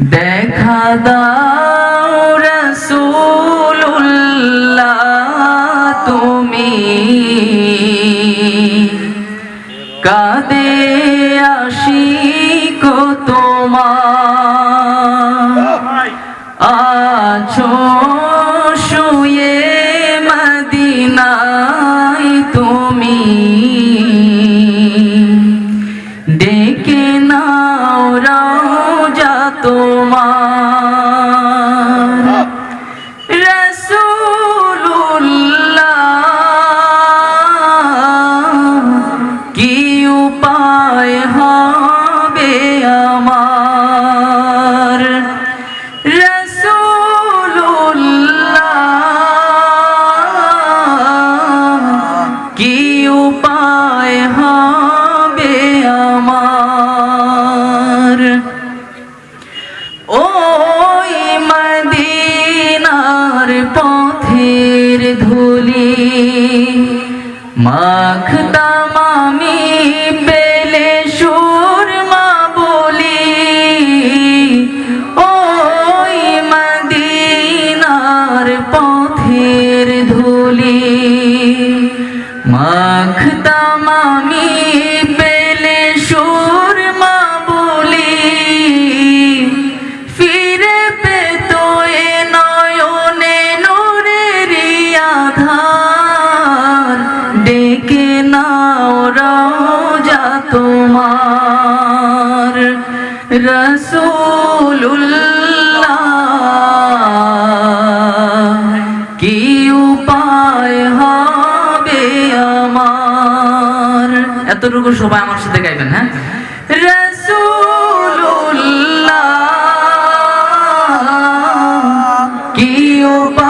দেখা দাও রসুল্লাহ তুমি। কাদে আশিক তোমার। আছো ধুলি মাখতাম আমি পেলে সুরমা বলি ওই মদিনার পথের ধুলি মাখতাম আমি ডেকে নাও রাজা তোমার। রসুল্লাহ কি উপায় হবে আমার? এতটুকু সবাই আমার সাথে গাইবেন হ্যাঁ? রসুল্লাহ কি উপায়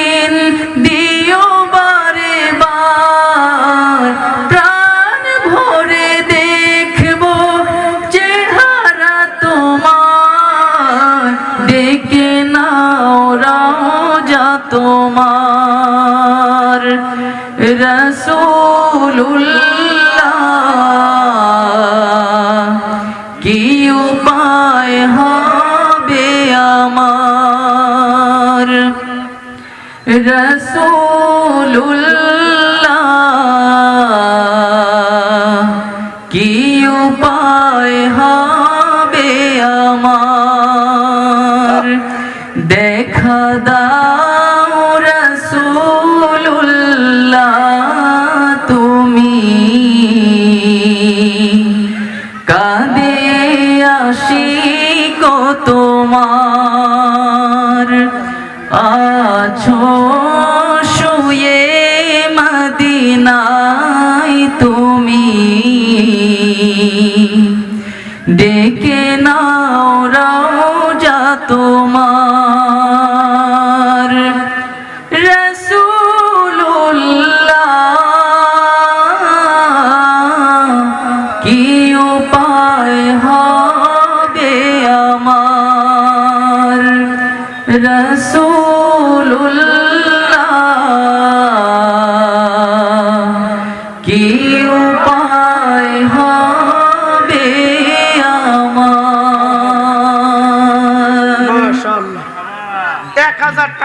রসুল্লাহ কি উপায় হবে আমার? রসুল্লাহ কি উপায় হবে আমার? দেখা দাও আছো শুয়ে মদিনায় তুমি ডেকে নাও রাজা তোমার। রসুল্লাহ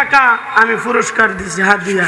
টাকা আমি পুরস্কার দিছি দিয়া।